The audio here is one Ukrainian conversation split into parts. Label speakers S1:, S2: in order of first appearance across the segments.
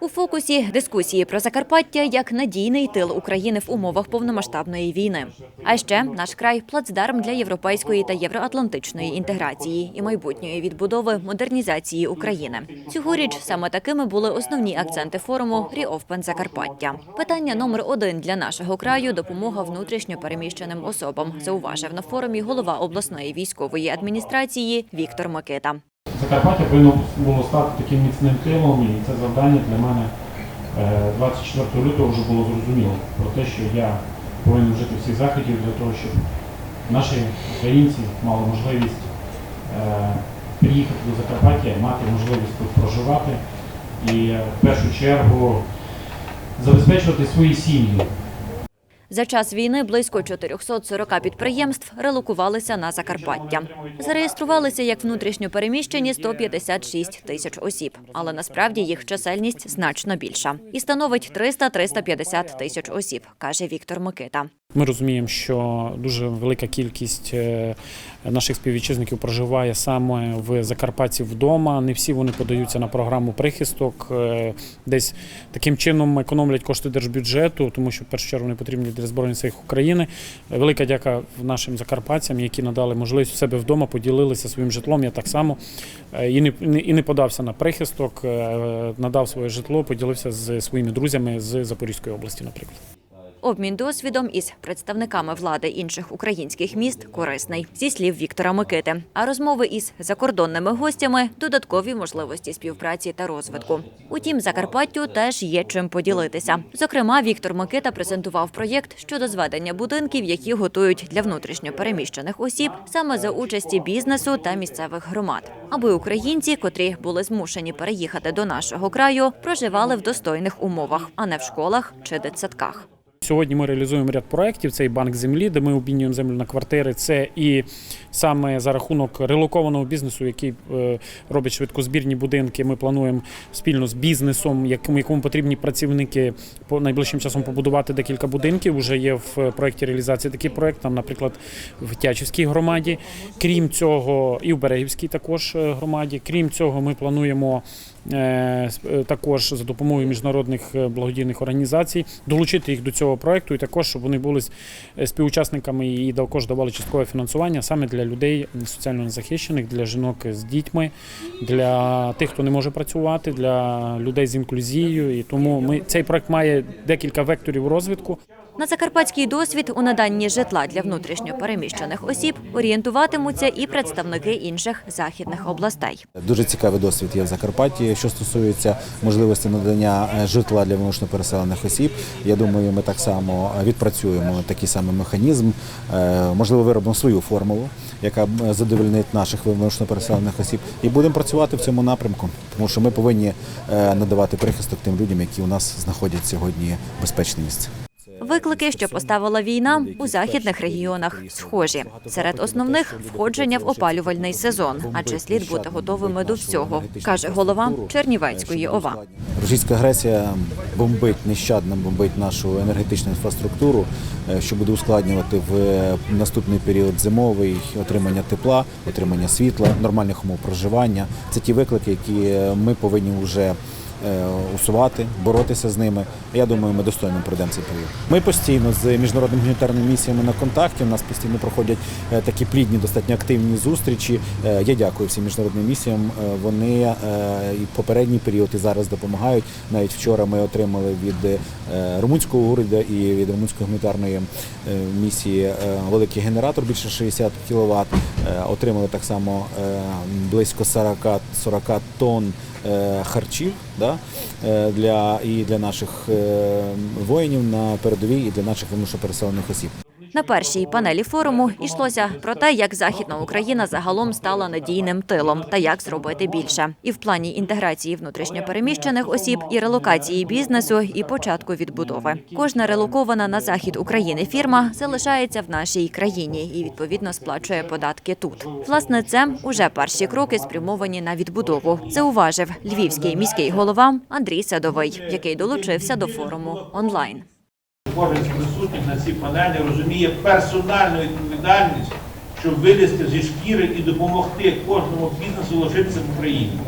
S1: У фокусі дискусії про Закарпаття як надійний тил України в умовах повномасштабної війни. А ще наш край плацдарм для європейської та євроатлантичної інтеграції і майбутньої відбудови модернізації України. Цьогоріч саме такими були основні акценти форуму Ріофпен Закарпаття. Питання номер один для нашого краю допомога внутрішньо переміщеним особам. Зауважив на форумі голова обласної військової адміністрації Віктор Микита.
S2: Закарпаття повинно було стати таким міцним тилом, і це завдання для мене е, 24 лютого вже було зрозуміло про те, що я повинен вжити всіх заходів для того, щоб наші українці мали можливість е, приїхати до Закарпаття, мати можливість тут проживати і е, в першу чергу забезпечувати свої сім'ї.
S1: За час війни близько 440 підприємств релокувалися на Закарпаття. Зареєструвалися як внутрішньопереміщені 156 тисяч осіб, але насправді їх чисельність значно більша і становить 300-350 тисяч осіб, каже Віктор Микита.
S3: Ми розуміємо, що дуже велика кількість е, наших співвітчизників проживає саме в Закарпатті вдома. Не всі вони подаються на програму прихисток, е, десь таким чином економлять кошти держбюджету, тому що в першу чергу вони потрібні для збройних сил України. Велика дяка нашим закарпатцям, які надали можливість у себе вдома, поділилися своїм житлом. Я так само е, і не і не подався на прихисток, надав своє житло, поділився з своїми друзями з Запорізької області, наприклад.
S1: Обмін досвідом із представниками влади інших українських міст корисний, зі слів Віктора Микити. А розмови із закордонними гостями додаткові можливості співпраці та розвитку. Утім, Закарпаттю теж є чим поділитися. Зокрема, Віктор Микита презентував проєкт щодо зведення будинків, які готують для внутрішньо переміщених осіб саме за участі бізнесу та місцевих громад, аби українці, котрі були змушені переїхати до нашого краю, проживали в достойних умовах, а не в школах чи дитсадках.
S3: Сьогодні ми реалізуємо ряд проєктів. Це і банк землі, де ми обмінюємо землю на квартири. Це і саме за рахунок релокованого бізнесу, який е, робить швидкозбірні будинки. Ми плануємо спільно з бізнесом, якому, потрібні працівники по найближчим часом побудувати декілька будинків. Уже є в проєкті реалізації такий проєкт, там, наприклад, в Тячівській громаді. Крім цього, і в Берегівській також е, громаді. Крім цього, ми плануємо. е, Також за допомогою міжнародних благодійних організацій долучити їх до цього проекту, і також щоб вони були е, співучасниками і також давали часткове фінансування саме для людей соціально незахищених, для жінок з дітьми, для тих, хто не може працювати, для людей з інклюзією. І тому ми цей проект має декілька векторів розвитку.
S1: На закарпатський досвід у наданні житла для внутрішньо переміщених осіб орієнтуватимуться і представники інших західних областей.
S4: Дуже цікавий досвід є в Закарпатті. Що стосується можливості надання е, житла для внутрішньо переселених осіб, я думаю, ми так само відпрацюємо такий самий механізм. Е, Можливо, виробимо свою формулу, яка задовольнить наших внутрішньо переселених осіб, і будемо працювати в цьому напрямку, тому що ми повинні е, надавати прихисток тим людям, які у нас знаходять сьогодні безпечне місце.
S1: Виклики, що поставила війна у західних регіонах, схожі серед основних входження в опалювальний сезон, адже слід бути готовими до всього, каже голова Чернівецької ОВА.
S4: Російська агресія бомбить нещадно бомбить нашу енергетичну інфраструктуру, е, що буде ускладнювати в е, наступний період зимовий отримання тепла, отримання світла, нормальних умов проживання. Це ті виклики, які е, ми повинні вже усувати, боротися з ними. Я думаю, ми достойно пройдемо цей період. Ми постійно з міжнародними гуманітарними місіями на контакті. У нас постійно проходять е, такі плідні, достатньо активні зустрічі. Е, Я дякую всім міжнародним місіям. Е, Вони е, і попередній період, і зараз допомагають. Навіть вчора ми отримали від е, румунського уряду і від румунської гуманітарної е, місії е, великий генератор більше 60 кВт. Отримали так само е, близько 40, 40 тонн е, харчів да, е, для, і для наших е, воїнів на передовій, і для наших вимушено-переселених осіб.
S1: На першій панелі форуму йшлося про те, як Західна Україна загалом стала надійним тилом та як зробити більше. І в плані інтеграції внутрішньопереміщених осіб, і релокації бізнесу, і початку відбудови. Кожна релокована на захід України фірма залишається в нашій країні і відповідно сплачує податки тут. Власне, це уже перші кроки спрямовані на відбудову. Зауважив львівський міський голова Андрій Садовий, який долучився до форуму онлайн.
S5: Кожен з присутніх на цій панелі розуміє персональну відповідальність, щоб вилізти зі шкіри і допомогти кожному бізнесу лишитися в Україні.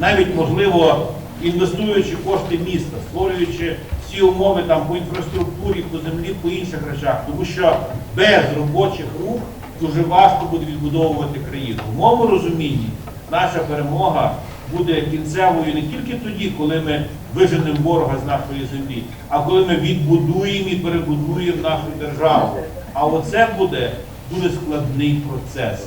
S5: Навіть, можливо, інвестуючи кошти міста, створюючи всі умови там по інфраструктурі, по землі, по інших речах. Тому що без робочих рук дуже важко буде відбудовувати країну. В моєму розумінні наша перемога буде кінцевою не тільки тоді, коли ми виженемо ворога з нашої землі, а коли ми відбудуємо і перебудуємо нашу державу. А оце буде дуже складний процес.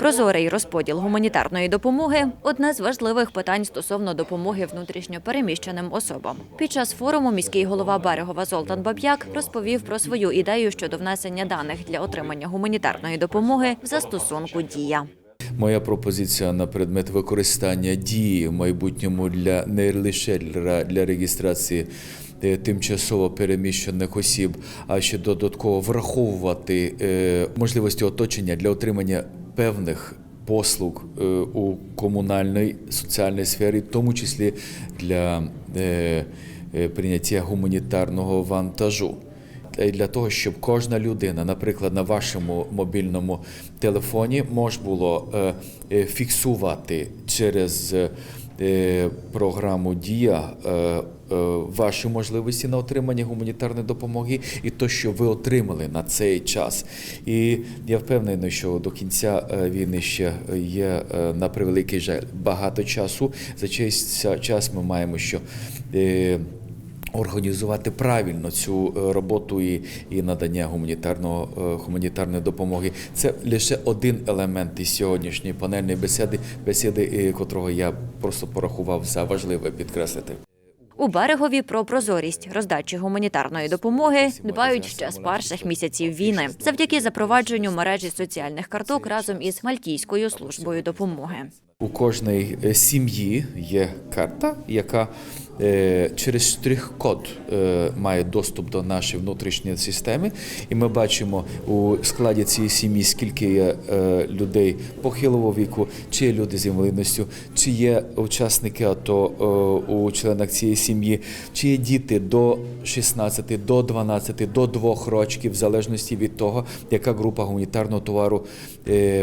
S1: Прозорий розподіл гуманітарної допомоги одне з важливих питань стосовно допомоги внутрішньо переміщеним особам. Під час форуму міський голова Берегова Золтан Баб'як розповів про свою ідею щодо внесення даних для отримання гуманітарної допомоги в застосунку Дія.
S6: Моя пропозиція на предмет використання дії в майбутньому для не лише для, реєстрації е, тимчасово переміщених осіб, а ще додатково враховувати е, можливості оточення для отримання певних послуг е, у комунальній соціальній сфері, в тому числі для прийняття гуманітарного вантажу. Для- Для того, щоб кожна людина, наприклад, на вашому мобільному телефоні може було е, е, фіксувати через е, програму Дія е, е, ваші можливості на отримання гуманітарної допомоги і то, що ви отримали на цей час. І я впевнений, що до кінця е, війни ще є е, на превеликий жаль багато часу. За цей час ми маємо що. Організувати правильно цю е, роботу і, і надання гуманітарного е, гуманітарної допомоги це лише один елемент із сьогоднішньої панельної бесіди, бесіди, е, котрого я просто порахував за важливе підкреслити.
S1: У берегові про прозорість роздачі гуманітарної допомоги дбають ще з перших місяців війни завдяки запровадженню мережі соціальних карток разом із Мальтійською службою допомоги.
S6: У кожної е, сім'ї є карта, яка е, через штрих-код е, має доступ до нашої внутрішньої системи. І ми бачимо у складі цієї сім'ї, скільки є людей похилого віку, чи є люди з інвалідністю, чи є учасники АТО у членах цієї сім'ї, чи є діти до 16, до 12, до 2 років, в залежності від того, яка група гуманітарного товару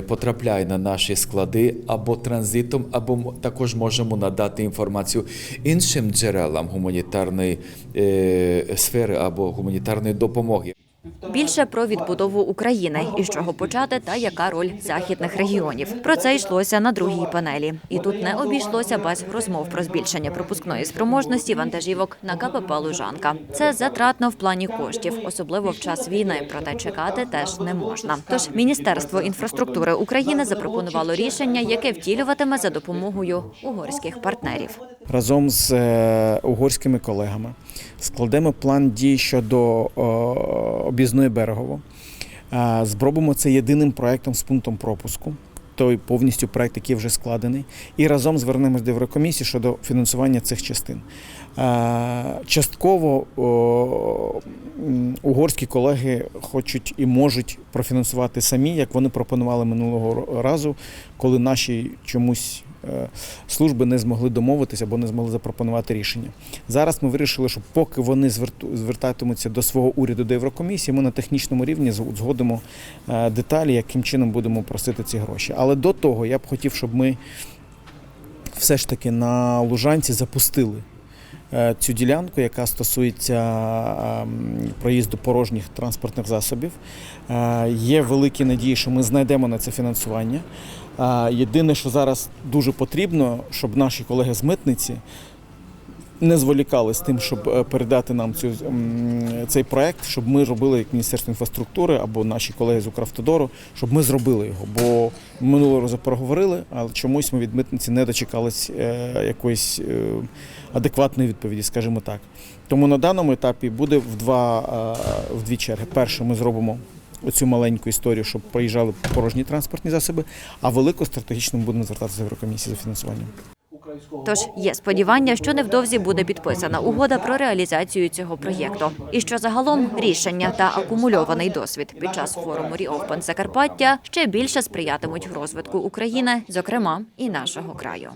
S6: потрапляє на наші склади або транзитом, або також можемо надати інформацію іншим джерелам гуманітарної е, сфери або гуманітарної допомоги.
S1: Більше про відбудову України і з чого почати, та яка роль західних регіонів. Про це йшлося на другій панелі. І тут не обійшлося без розмов про збільшення пропускної спроможності вантажівок на КПП Лужанка. Це затратно в плані коштів, особливо в час війни. Проте чекати теж не можна. Тож Міністерство інфраструктури України запропонувало рішення, яке втілюватиме за допомогою угорських партнерів.
S7: разом з е, угорськими колегами складемо план дій щодо е, об'їзної берегово. Зробимо це єдиним проектом з пунктом пропуску. Той повністю проект, який вже складений, і разом звернемось до Єврокомісії щодо фінансування цих частин. Частково угорські колеги хочуть і можуть профінансувати самі, як вони пропонували минулого разу, коли наші чомусь служби не змогли домовитися або не змогли запропонувати рішення. Зараз ми вирішили, що поки вони звертатимуться до свого уряду до Єврокомісії, ми на технічному рівні згодимо е, деталі, яким чином будемо просити ці гроші. Але до того я б хотів, щоб ми все ж таки на Лужанці запустили. е, Цю ділянку, яка стосується ем, проїзду порожніх транспортних засобів, Е, є великі надії, що ми знайдемо на це фінансування. Єдине, що зараз дуже потрібно, щоб наші колеги з митниці не зволікали з тим, щоб е, передати нам цю, цей проект, щоб ми робили як Міністерство інфраструктури або наші колеги з Укравтодору, щоб ми зробили його. Бо минулого разу проговорили, але чомусь ми від митниці не дочекались е, якоїсь е, адекватної відповіді, скажімо так. Тому на даному етапі буде в два в дві черги. Перше, ми зробимо. Оцю маленьку історію, щоб проїжджали порожні транспортні засоби, а велику стратегічно будемо звертатися до Єврокомісії за фінансуванням.
S1: Тож є сподівання, що невдовзі буде підписана угода про реалізацію цього проєкту. І що загалом рішення та акумульований досвід під час форуму Ріофпен Закарпаття ще більше сприятимуть розвитку України, зокрема і нашого краю.